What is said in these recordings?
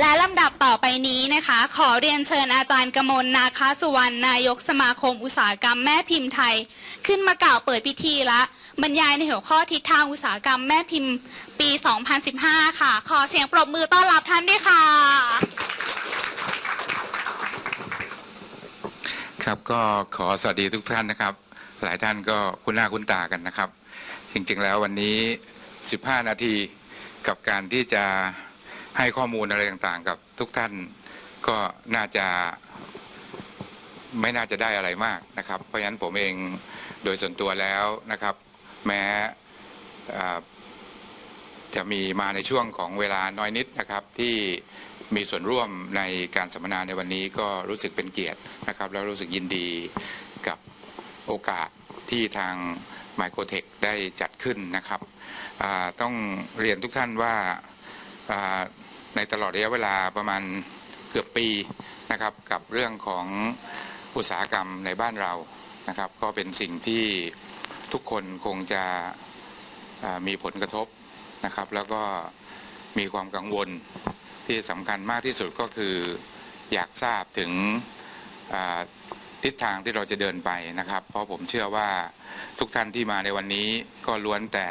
และลำดับต่อไปนี้นะคะ ขอเรียนเชิญอาจารย์กมลนาคาสุวรรณนายกสมาคมอุตสาหกรรมแม่พิมพ์ไทย ขึ้นมากล่าวเปิดพิธีและบรรยายในหัวข้อทิศทางอุตสาหกรรมแม่พิมพ์ปี 2015 ค่ะ ขอเสียงปรบมือต้อนรับท่านด้วยค่ะ ครับก็ขอสวัสดีทุกท่านนะครับ หลายท่านก็คุ้นหน้าคุ้นตากันนะครับ จริงๆแล้ววันนี้ 15 นาทีกับการที่จะ ให้ข้อมูลอะไรต่างๆ กับทุกท่านก็น่าจะไม่น่าจะได้อะไรมากนะครับ เพราะฉะนั้นผมเองโดยส่วนตัวแล้วนะครับ แม้จะมีมาในช่วงของเวลาน้อยนิดนะครับที่มีส่วนร่วมในการสัมมนาในวันนี้ก็รู้สึกเป็นเกียรตินะครับ แล้วรู้สึกยินดีกับโอกาสที่ทาง m i c r o t e c h ได้จัดขึ้นนะครับต้องเรียนทุกท่านว่า ในตลอดระยะเวลาประมาณเกือบปีนะครับกับเรื่องของอุตสาหกรรมในบ้านเรานะครับ ก็เป็นสิ่งที่ทุกคนคงจะมีผลกระทบนะครับ แล้วก็มีความกังวลที่สำคัญมากที่สุดก็คืออยากทราบถึงทิศทางที่เราจะเดินไปนะครับ เพราะผมเชื่อว่าทุกท่านที่มาในวันนี้ก็ล้วนแต่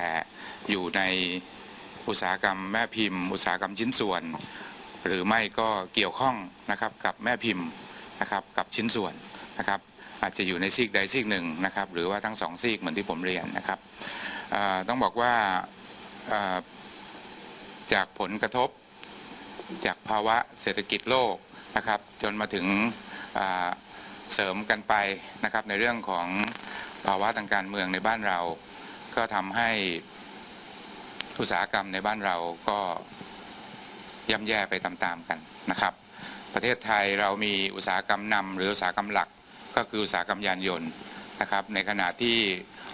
อยู่ใน อุตสาหกรรมแม่พิมพ์ อุตสาหกรรมชิ้นส่วน หรือไม่ก็เกี่ยวข้องนะครับกับแม่พิมพ์นะครับกับชิ้นส่วนนะครับ อาจจะอยู่ในซีกใดซีกหนึ่งนะครับ หรือว่าทั้งสองซีกเหมือนที่ผมเรียนนะครับต้องบอกว่าจากผลกระทบจากภาวะเศรษฐกิจโลกนะครับ จนมาถึงเสริมกันไปนะครับในเรื่องของภาวะทางการเมืองในบ้านเรา ก็ทำให้ อุตสาหกรรมในบ้านเราก็ย่ำแย่ไปตามๆกันนะครับ ประเทศไทยเรามีอุตสาหกรรมนำหรืออุตสาหกรรมหลักก็คืออุตสาหกรรมยานยนต์นะครับในขณะที่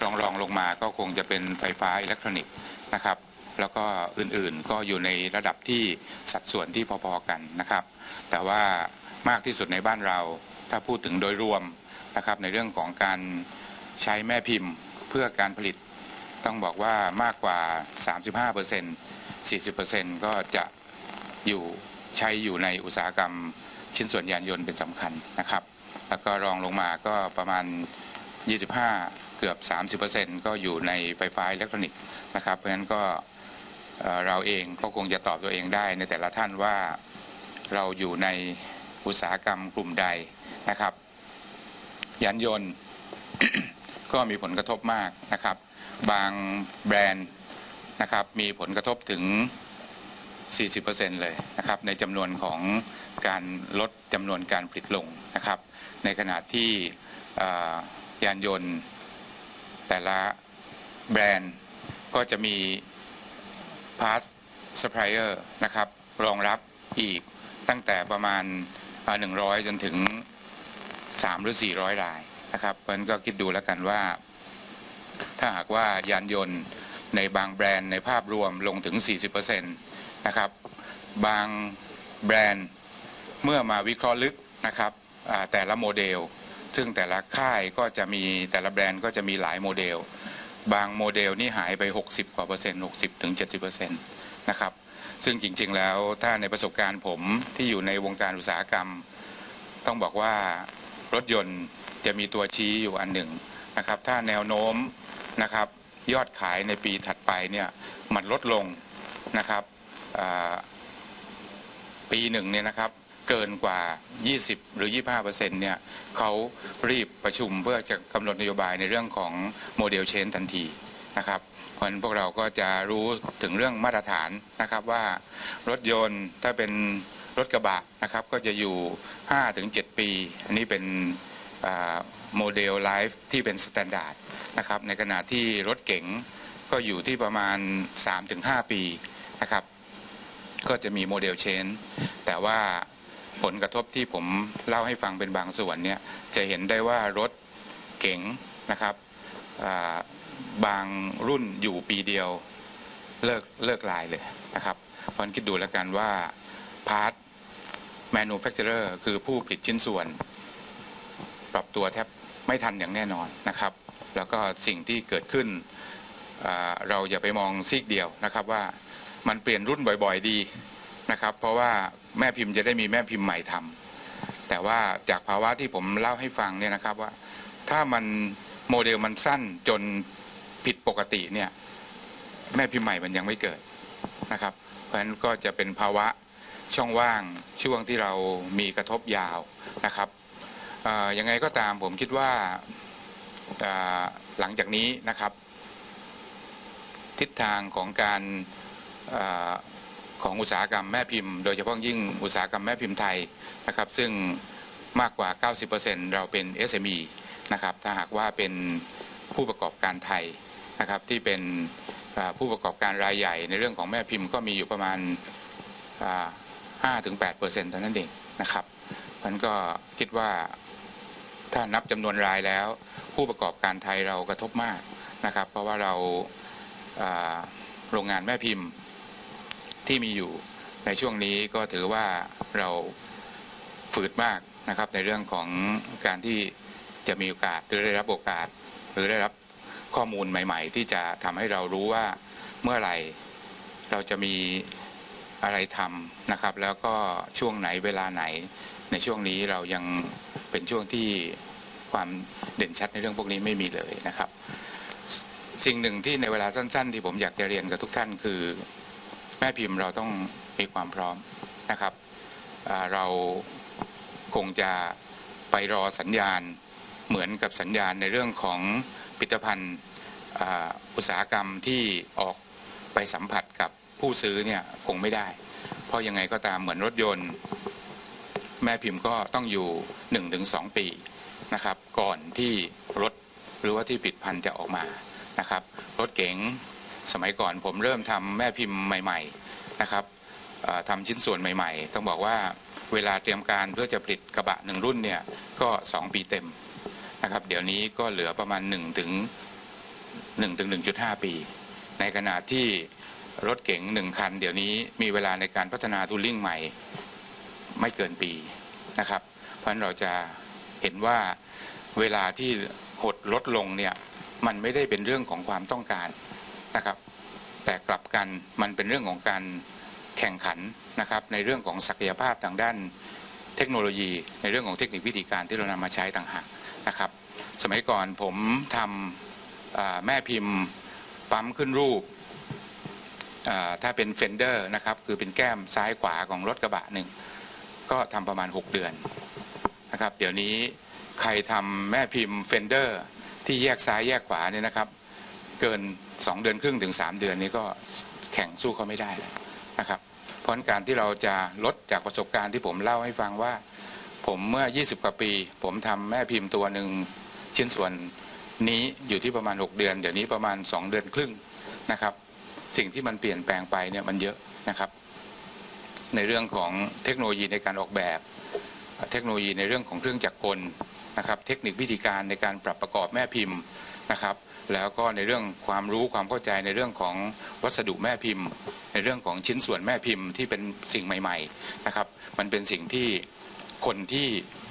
รองรองลงมาก็คงจะเป็นไฟฟ้าอิเล็กทรอนิกส์นะครับแล้วก็อื่นๆก็อยู่ในระดับที่สัดส่วนที่พอๆกันนะครับ แต่ว่ามากที่สุดในบ้านเราถ้าพูดถึงโดยรวมนะครับในเรื่องของการใช้แม่พิมพ์เพื่อการผลิต ต้องบอกว่ามากกว่า 35% 40%ก็จะอยู่ใช้อยู่ในอุตสาหกรรมชิ้นส่วนยานยนต์เป็นสำคัญนะครับ แล้วก็รองลงมาก็ประมาณ 25 เกือบ 30%ก็อยู่ในไฟฟ้าอิเล็กทรอนิกส์นะครับ เพราะฉะนั้นก็เราเองก็คงจะตอบตัวเองได้ในแต่ละท่านว่าเราอยู่ในอุตสาหกรรมกลุ่มใดนะครับยานยนต์ก็มีผลกระทบมากนะครับ บางแบรนด์นะครับมีผลกระทบถึง 40%เลยนะครับในจำนวนของการลดจำนวนการผลิตลงนะครับในขณะที่ยานยนต์แต่ละแบรนด์ก็จะมีพาร์ทซัพพลายเออร์นะครับรองรับอีกตั้งแต่ประมาณ 100 จนถึง 3 หรือ 400 รายนะครับเพราะนั้นก็คิดดูแล้วกันว่า ถ้าหากว่ายานยนต์ในบางแบรนด์ในภาพรวมลงถึง 40%นะครับ บางแบรนด์เมื่อมาวิเคราะห์ลึกนะครับแต่ละโมเดล ซึ่งแต่ละค่ายก็จะมีแต่ละแบรนด์ก็จะมีหลายโมเดล บางโมเดลนี่หายไป 60 กว่าเปอร์เซ็นต์ 60 ถึง 70เปอร์เซ็นต์นะครับ ซึ่งจริง ๆ แล้วถ้าในประสบการณ์ผมที่อยู่ในวงการอุตสาหกรรม ต้องบอกว่ารถยนต์จะมีตัวชี้อยู่อันหนึ่งนะครับ ถ้าแนวโน้ม นะครับ ยอดขายในปีถัดไปเนี่ยมันลดลงนะครับปีหนึ่งเนี่ยนะครับเกินกว่า 20 หรือ 25เปอร์เซ็นต์เนี่ยเขารีบประชุมเพื่อจะกำหนดนโยบายในเรื่องของโมเดลเชนทันทีนะครับเพราะฉะนั้นพวกเราก็จะรู้ถึงเรื่องมาตรฐานนะครับว่ารถยนต์ถ้าเป็นรถกระบะนะครับก็จะอยู่ 5-7 ปี อันนี้เป็นโมเดลไลฟ์ที่เป็นสแตนดาร์ด นะครับในขณะที่รถเก๋งก็อยู่ที่ประมาณ 3-5 ปีนะครับ ก็จะมีโมเดลเชนแต่ว่าผลกระทบที่ผมเล่าให้ฟังเป็นบางส่วนเนี่ยจะเห็นได้ว่ารถเก๋งนะครับบางรุ่นอยู่ปีเดียวเลิกเลิกลายเลยนะครับเพราะคิดดูแล้วกันว่าพาร์ท manufacturer คือผู้ผลิตชิ้นส่วน ปรับตัวแทบไม่ทันอย่างแน่นอนนะครับแล้วก็สิ่งที่เกิดขึ้น เราอย่าไปมองซีกเดียวนะครับว่ามันเปลี่ยนรุ่นบ่อยๆดีนะครับ เพราะว่าแม่พิมพ์จะได้มีแม่พิมพ์ใหม่ทำแต่ว่าจากภาวะที่ผมเล่าให้ฟังเนี่ยนะครับว่าถ้ามันโมเดลมันสั้นจนผิดปกติเนี่ยแม่พิมพ์ใหม่มันยังไม่เกิดนะครับ เพราะฉะนั้นก็จะเป็นภาวะช่องว่างช่วงที่เรามีกระทบยาวนะครับยังไงก็ตามผมคิดว่า หลังจากนี้นะครับ ทิศทางของการอของอุตสาหกรรมแม่พิมพ์ โดยเฉพาะยิ่งอุตสาหกรรมแม่พิมพ์ไทยนะครับ ซึ่งมากกว่า 90%เราเป็น SME นะครับ ถ้าหากว่าเป็นผู้ประกอบการไทยนะครับ ที่เป็นผู้ประกอบการรายใหญ่ในเรื่องของแม่พิมพ์ก็มีอยู่ประมาณอ่า5-8%เท่านั้นเองนะครับมันก็คิดว่า ถ้านับจำนวนรายแล้ว ผู้ประกอบการไทยเรากระทบมากนะครับ เพราะว่าเราโรงงานแม่พิมพ์ที่มีอยู่ในช่วงนี้ก็ถือว่าเราฝืดมากนะครับในเรื่องของการที่จะมีโอกาสหรือได้รับโอกาส หรือได้รับข้อมูลใหม่ ๆ ที่จะทำให้เรารู้ว่าเมื่อไหร่เราจะมีอะไรทำนะครับ แล้วก็ช่วงไหนเวลาไหนในช่วงนี้เรายังเป็นช่วงที่ ความเด่นชัดในเรื่องพวกนี้ไม่มีเลยนะครับ สิ่งหนึ่งที่ในเวลาสั้น ๆ ที่ผมอยากจะเรียนกับทุกท่านคือ แม่พิมพ์เราต้องมีความพร้อมนะครับเราคงจะไปรอสัญญาณเหมือนกับสัญญาณในเรื่องของผลิตภัณฑ์อุตสาหกรรมที่ออกไปสัมผัสกับผู้ซื้อเนี่ยคงไม่ได้ เพราะยังไงก็ตามเหมือนรถยนต์ แม่พิมพ์ก็ต้องอยู่ 1-2 ปี นะครับ ก่อนที่รถหรือว่าที่ผลิตภัณฑ์จะออกมานะครับ รถเก๋งสมัยก่อนผมเริ่มทำแม่พิมพ์ใหม่ๆนะครับทำชิ้นส่วนใหม่ ๆ ต้องบอกว่าเวลาเตรียมการเพื่อจะผลิตกระบะหนึ่งรุ่นเนี่ยก็ 2 ปีเต็มนะครับ เดี๋ยวนี้ก็เหลือประมาณ1ถึง1ถึง1.5 ปี ในขณะที่รถเก๋งหนึ่งคัน เดี๋ยวนี้มีเวลาในการพัฒนาทูลิ่งใหม่ไม่เกินปีนะครับ เพราะฉะนั้นเราจะเห็นว่า เวลาที่หดลดลงเนี่ยมันไม่ได้เป็นเรื่องของความต้องการนะครับ แต่กลับกันมันเป็นเรื่องของการแข่งขันนะครับ ในเรื่องของศักยภาพทางด้านเทคโนโลยี ในเรื่องของเทคนิควิธีการที่เรานำมาใช้ต่างหากนะครับ สมัยก่อนผมทำแม่พิมพ์ปั๊มขึ้นรูปถ้าเป็นเฟนเดอร์นะครับคือเป็นแก้มซ้ายขวาของรถกระบะหนึ่งก็ทำประมาณ 6 เดือนนะครับ เดี๋ยวนี้ ใครทำแม่พิมพ์เฟนเดอร์ที่แยกซ้ายแยกขวาเนี่ยนะครับ เกิน 2 เดือนครึ่งถึง 3 เดือนนี้ก็แข่งสู้เขาไม่ได้แล้วนะครับ เพราะฉะนั้นการที่เราจะลดจากประสบการณ์ที่ผมเล่าให้ฟังว่า ผมเมื่อ 20 กว่าปี ผมทำแม่พิมพ์ตัวหนึ่งชิ้นส่วนนี้อยู่ที่ประมาณ 6 เดือน เดี๋ยวนี้ประมาณ 2 เดือนครึ่งนะครับ สิ่งที่มันเปลี่ยนแปลงไปเนี่ยมันเยอะนะครับ ในเรื่องของเทคโนโลยีในการออกแบบ เทคโนโลยีในเรื่องของเครื่องจักรกล นะครับเทคนิควิธีการในการปรับประกอบแม่พิมพ์นะครับ แล้วก็ในเรื่องความรู้ความเข้าใจในเรื่องของวัสดุแม่พิมพ์ ในเรื่องของชิ้นส่วนแม่พิมพ์ที่เป็นสิ่งใหม่ๆนะครับมันเป็นสิ่งที่คนที่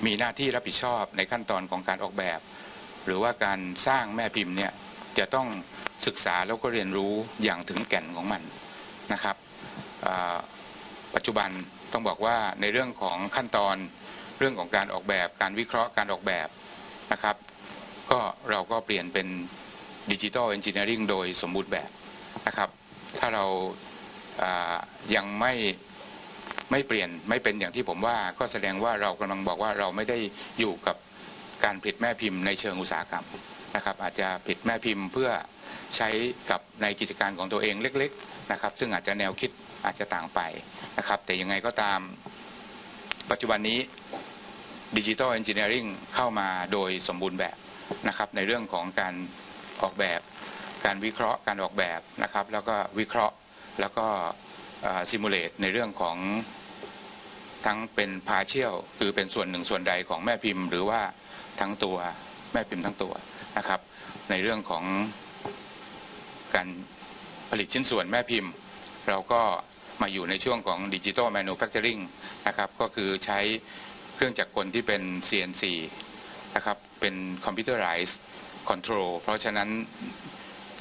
มีหน้าที่รับผิดชอบในขั้นตอนของการออกแบบ หรือว่าการสร้างแม่พิมพ์เนี่ยจะต้องศึกษาแล้วก็เรียนรู้อย่างถึงแก่นของมันนะครับปัจจุบันต้องบอกว่าในเรื่องของขั้นตอน เรื่องของการออกแบบการวิเคราะห์การออกแบบนะครับ ก็เราก็เปลี่ยนเป็นดิจิทัลเอนจิเนียริงโดยสมบูรณ์แบบนะครับ ถ้าเราอ่ายังไม่ไม่เปลี่ยนไม่เป็นอย่างที่ผมว่าก็แสดงว่าเรากำลังบอกว่าเราไม่ได้อยู่กับการผลิตแม่พิมพ์ในเชิงอุตสาหกรรมนะครับอาจจะผลิตแม่พิมพ์เพื่อใช้กับในกิจการของตัวเองเล็กๆนะครับ ซึ่งอาจจะแนวคิดอาจจะต่างไปนะครับ แต่ยังไงก็ตามปัจจุบันนี้ ดิจิ t a ลเอนจิเนียริงเข้ามาโดยสมบูรณ์แบบนะครับในเรื่องของการออกแบบ การวิเคราะห์การออกแบบนะครับ แล้วก็วิเคราะห์แล้วก็ซิมูเลตในเรื่องของทั้งเป็นพาเชียลคือเป็นส่วนหนึ่งส่วนใดของแม่พิมพ์ หรือว่าทั้งตัวแม่พิมพ์ทั้งตัวนะครับ ในเรื่องของการผลิตชิ้นส่วนแม่พิมพ์ เราก็มาอยู่ในช่วงของดิจิ t a ลแมนูแฟคเจอริงนะครับก็คือใช้ เครื่องจักรกลที่เป็น CNC นะครับเป็นคอมพิวเตอร์ไรส์คอนโทรลเพราะฉะนั้น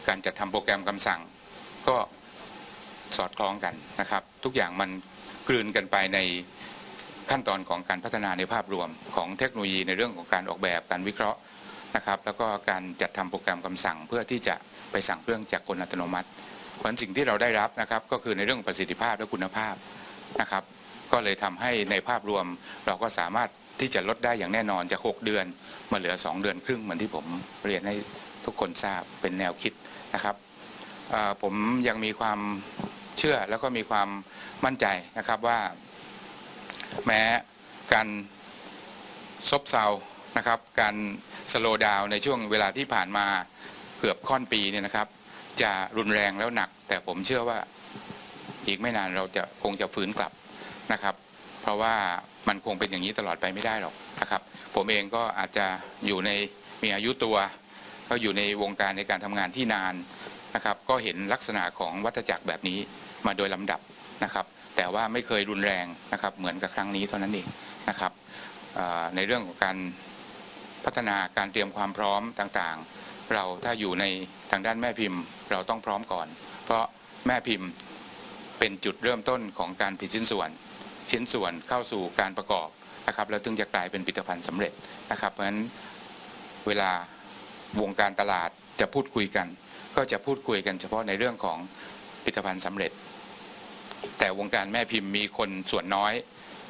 การจัดทำโปรแกรมคำสั่งก็สอดคล้องกันนะครับ ทุกอย่างมันกลืนกันไปในขั้นตอนของการพัฒนาในภาพรวมของเทคโนโลยีในเรื่องของการออกแบบการวิเคราะห์นะครับ แล้วก็การจัดทำโปรแกรมคำสั่ง เพื่อที่จะไปสั่งเครื่องจากกลอัตโนมัติเพราะฉะนั้นสิ่งที่เราได้รับนะครับ ก็คือในเรื่องประสิทธิภาพและคุณภาพนะครับ ก็เลยทำให้ในภาพรวมเราก็สามารถที่จะลดได้อย่างแน่นอนจาก 6 เดือนมาเหลือ 2 เดือนครึ่งเหมือนที่ผมเรียนให้ทุกคนทราบเป็นแนวคิดนะครับผมยังมีความเชื่อแล้วก็มีความมั่นใจนะครับว่า แม้การซบเซานะครับ การสโลดาวในช่วงเวลาที่ผ่านมาเกือบค่อนปีเนี่ยนะครับ จะรุนแรงแล้วหนัก แต่ผมเชื่อว่าอีกไม่นานเราจะคงจะฟื้นกลับ นะครับ เพราะว่ามันคงเป็นอย่างนี้ตลอดไปไม่ได้หรอกนะครับ ผมเองก็อาจจะอยู่ในมีอายุตัว ก็อยู่ในวงการในการทำงานที่นานนะครับ ก็เห็นลักษณะของวัฏจักรแบบนี้มาโดยลำดับนะครับ แต่ว่าไม่เคยรุนแรงนะครับ เหมือนกับครั้งนี้เท่านั้นเองนะครับในเรื่องของการพัฒนาการเตรียมความพร้อมต่างๆ เราถ้าอยู่ในทางด้านแม่พิมพ์ เราต้องพร้อมก่อน เพราะแม่พิมพ์เป็นจุดเริ่มต้นของการผลิตชิ้นส่วน ชิ้นส่วนเข้าสู่การประกอบนะครับแล้วถึงจะกลายเป็นผลิตภัณฑ์สำเร็จนะครับ เพราะฉะนั้นเวลาวงการตลาดจะพูดคุยกัน ก็จะพูดคุยกันเฉพาะในเรื่องของผลิตภัณฑ์สำเร็จ แต่วงการแม่พิมพ์มีคนส่วนน้อย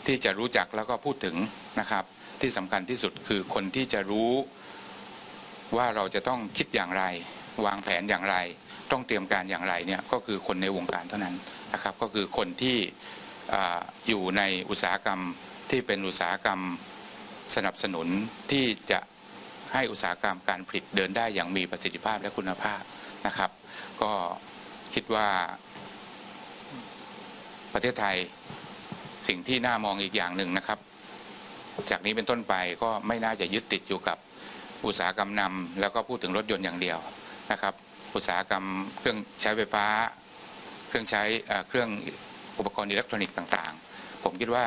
ที่จะรู้จักแล้วก็พูดถึงนะครับ ที่สำคัญที่สุดคือคนที่จะรู้ว่าเราจะต้องคิดอย่างไร วางแผนอย่างไร ต้องเตรียมการอย่างไรเนี่ยก็คือคนในวงการเท่านั้นนะครับ ก็คือคนที่ อยู่ในอุตสาหกรรมที่เป็นอุตสาหกรรมสนับสนุนที่จะให้อุตสาหกรรมการผลิตเดินได้อย่างมีประสิทธิภาพและคุณภาพนะครับ ก็คิดว่าประเทศไทยสิ่งที่น่ามองอีกอย่างหนึ่งนะครับ จากนี้เป็นต้นไปก็ไม่น่าจะยึดติดอยู่กับอุตสาหกรรมนำแล้วก็พูดถึงรถยนต์อย่างเดียวนะครับ อุตสาหกรรมเครื่องใช้ไฟฟ้า เครื่องใช้เครื่อง อุปกรณ์อิเล็กทรอนิกส์ต่างๆ ผมคิดว่า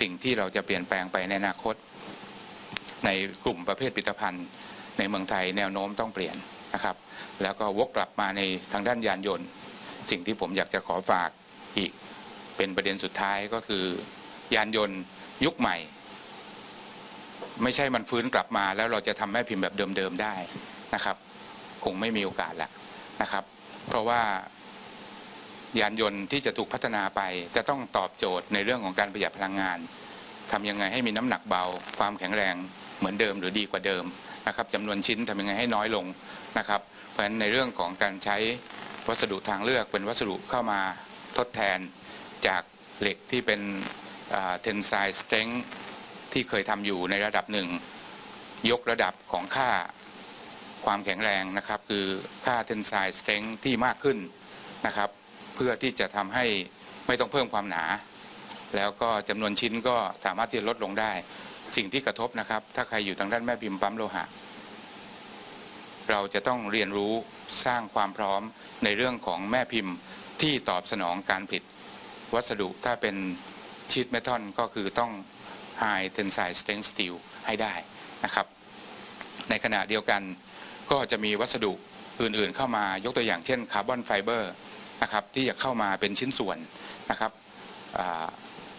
สิ่งที่เราจะเปลี่ยนแปลงไปในอนาคต ในกลุ่มประเภทผลิตภัณฑ์ ในเมืองไทยแนวโน้มต้องเปลี่ยนนะครับ แล้วก็วกกลับมาในทางด้านยานยนต์ สิ่งที่ผมอยากจะขอฝากอีก เป็นประเด็นสุดท้ายก็คือยานยนต์ยุคใหม่ ไม่ใช่มันฟื้นกลับมาแล้วเราจะทำแม่พิมพ์แบบเดิมๆได้นะครับ คงไม่มีโอกาสแล้วนะครับ เพราะว่า ยานยนต์ที่จะถูกพัฒนาไป จะต้องตอบโจทย์ในเรื่องของการประหยัดพลังงานทำยังไงให้มีน้ำหนักเบา ความแข็งแรงเหมือนเดิมหรือดีกว่าเดิมนะครับจำนวนชิ้นทำยังไงให้น้อยลงนะครับ เพราะฉะนั้นในเรื่องของการใช้วัสดุทางเลือกเป็นวัสดุเข้ามาทดแทนจากเหล็กที่เป็นเทนไซสเตร n งที่เคยทำอยู่ในระดับหนึ่ง ยกระดับของค่าความแข็งแรงนะครับ คือค่า tensile strength ที่มากขึ้นนะครับ พื่อที่จะทำให้ไม่ต้องเพิ่มความหนา แล้วก็จำนวนชิ้นก็สามารถที่จะลดลงได้ สิ่งที่กระทบนะครับ ถ้าใครอยู่ทางด้านแม่พิมพ์ปั๊มโลหะ เราจะต้องเรียนรู้สร้างความพร้อมในเรื่องของแม่พิมพ์ที่ตอบสนองการผลิตวัสดุถ้าเป็นชีทเมทัลก็คือต้อง High Tensile Strength Steel ให้ได้นะครับ ในขณะเดียวกันก็จะมีวัสดุอื่นๆเข้ามายกตัวอย่างเช่นคาร์บอนไฟเบอร์ นะครับที่จะเข้ามาเป็นชิ้นส่วนนะครับ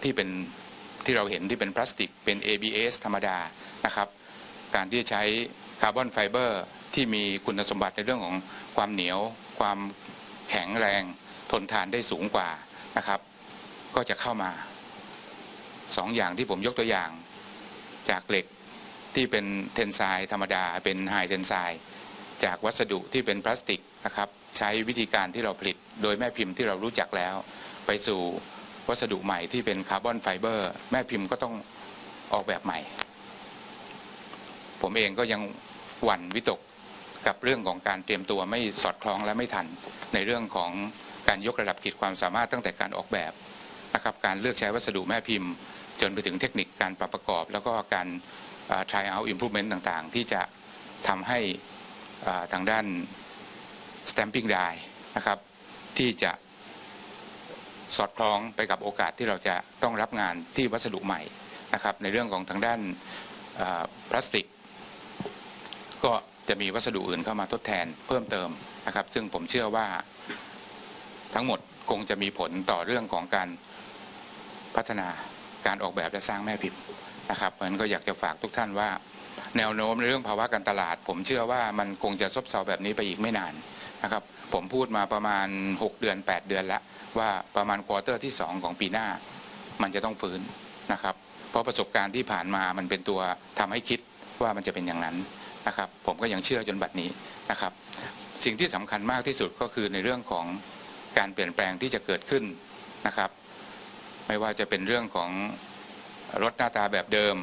ที่เป็นที่เราเห็นที่เป็นพลาสติกเป็น ABS ธรรมดานะครับ การที่จะใช้คาร์บอนไฟเบอร์ที่มีคุณสมบัติในเรื่องของความเหนียว ความแข็งแรง ทนทานได้สูงกว่านะครับ ก็จะเข้ามาสองอย่างที่ผมยกตัวอย่าง จากเหล็กที่เป็นเทนไซด์ธรรมดา เป็นไฮเทนไซด์จากวัสดุที่เป็นพลาสติกนะครับ ใช้วิธีการที่เราผลิต โดยแม่พิมพ์ที่เรารู้จักแล้ว ไปสู่วัสดุใหม่ที่เป็นคาร์บอนไฟเบอร์ แม่พิมพ์ก็ต้องออกแบบใหม่ ผมเองก็ยังหวั่นวิตกกับเรื่องของการเตรียมตัวไม่สอดคล้องและไม่ทัน ในเรื่องของการยกระดับขีดความสามารถตั้งแต่การออกแบบนะครับการเลือกใช้วัสดุแม่พิมพ์ จนไปถึงเทคนิคการปรับประกอบ แล้วก็การ try out improvement ต่างๆ ที่จะทำให้ทางด้าน stamping die นะครับ ที่จะสอดคล้องไปกับโอกาสที่เราจะต้องรับงานที่วัสดุใหม่นะครับ ในเรื่องของทางด้านพลาสติก ก็จะมีวัสดุอื่นเข้ามาทดแทนเพิ่มเติมนะครับ ซึ่งผมเชื่อว่าทั้งหมดคงจะมีผลต่อเรื่องของการพัฒนาการออกแบบและสร้างแม่พิมพ์นะครับเพราะฉะนั้นก็อยากจะฝากทุกท่านว่า แนวโน้มในเรื่องภาวะการตลาด ผมเชื่อว่ามันคงจะซบเซาแบบนี้ไปอีกไม่นาน นะครับผมพูดมาประมาณ 6 เดือน 8 เดือนแล้ว ว่าประมาณควอเตอร์ที่ 2 ของปีหน้า มันจะต้องฟื้นนะครับ เพราะประสบการณ์ที่ผ่านมามันเป็นตัวทำให้คิดว่ามันจะเป็นอย่างนั้นนะครับ ผมก็ยังเชื่อจนบัดนี้นะครับ สิ่งที่สำคัญมากที่สุดก็คือในเรื่องของการเปลี่ยนแปลงที่จะเกิดขึ้นนะครับ ไม่ว่าจะเป็นเรื่องของรถหน้าตาแบบเดิม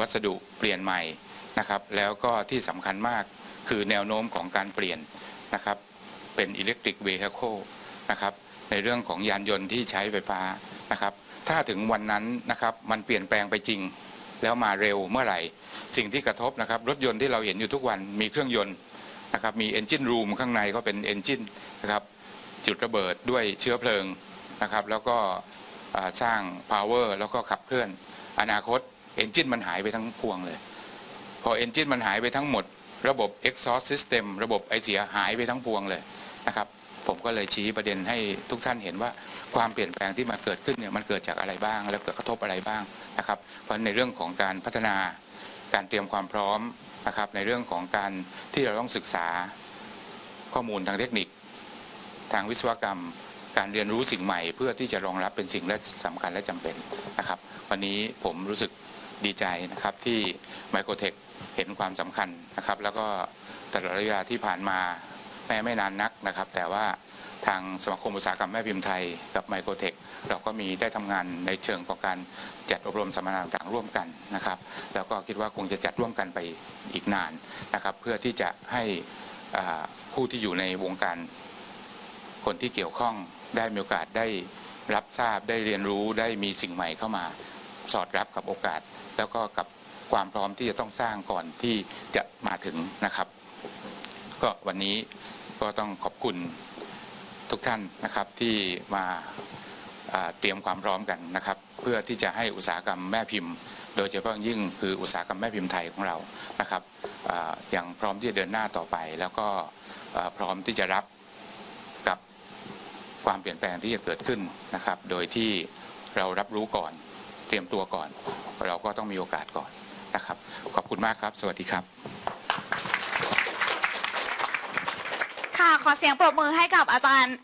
วัสดุเปลี่ยนใหม่นะครับ แล้วก็ที่สำคัญมากคือแนวโน้มของการเปลี่ยน นะครับเป็น electric vehicle นะครับในเรื่องของยานยนต์ที่ใช้ไฟฟ้านะครับถ้าถึงวันนั้นนะครับมันเปลี่ยนแปลงไปจริง แล้วมาเร็วเมื่อไหร่ สิ่งที่กระทบนะครับรถยนต์ที่เราเห็นอยู่ทุกวันมีเครื่องยนต์นะครับมี engine room ข้างในก็เป็น engine นะครับจุดระเบิดด้วยเชื้อเพลิงนะครับแล้วก็สร้าง power แล้วก็ขับเคลื่อน อนาคต engine มันหายไปทั้งพวงเลย พอ engine มันหายไปทั้งหมด ระบบ exhaust system ระบบไอเสียหายไปทั้งพวงเลยนะครับ ผมก็เลยชี้ประเด็นให้ทุกท่านเห็นว่าความเปลี่ยนแปลงที่มันเกิดขึ้นเนี่ยมันเกิดจากอะไรบ้าง แล้วเกิดกระทบอะไรบ้างนะครับ เพราะในเรื่องของการพัฒนาการเตรียมความพร้อมนะครับ ในเรื่องของการที่เราต้องศึกษาข้อมูลทางเทคนิค ทางวิศวกรรม การเรียนรู้สิ่งใหม่ เพื่อที่จะรองรับเป็นสิ่งและสำคัญและจำเป็นนะครับ วันนี้ผมรู้สึก ดีใจนะครับที่ไมโครเทคเห็นความสำคัญนะครับ แล้วก็ตลอดระยะเวลาที่ผ่านมาแม้ไม่นานนักนะครับ แต่ว่าทางสมาคมอุตสาหกรรมแม่พิมพ์ไทยกับไมโครเทคเราก็มีได้ทำงานในเชิงของการจัดอบรมสัมมนาต่างๆร่วมกันนะครับ แล้วก็คิดว่าคงจะจัดร่วมกันไปอีกนานนะครับ เพื่อที่จะให้ผู้ที่อยู่ในวงการคนที่เกี่ยวข้องได้มีโอกาสได้รับทราบได้เรียนรู้ได้มีสิ่งใหม่เข้ามา สอดรับกับโอกาส แล้วก็กับความพร้อมที่จะต้องสร้างก่อนที่จะมาถึงนะครับ ก็วันนี้ก็ต้องขอบคุณทุกท่านนะครับที่มาเตรียมความพร้อมกันนะครับ เพื่อที่จะให้อุตสาหกรรมแม่พิมพ์ โดยเฉพาะยิ่งคืออุตสาหกรรมแม่พิมพ์ไทยของเรานะครับออย่างพร้อมที่จะเดินหน้าต่อไป แล้วก็พร้อมที่จะรับกับความเปลี่ยนแปลงที่จะเกิดขึ้นนะครับ โดยที่เรารับรู้ก่อน เตรียมตัวก่อน เราก็ต้องมีโอกาสก่อนนะครับ ขอบคุณมากครับ สวัสดีครับค่ะขอเสียงปรบมือให้กับอาจารย์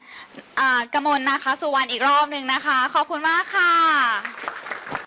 กมลนะคะ สุวรรณอีกรอบหนึ่งนะคะ ขอบคุณมากค่ะ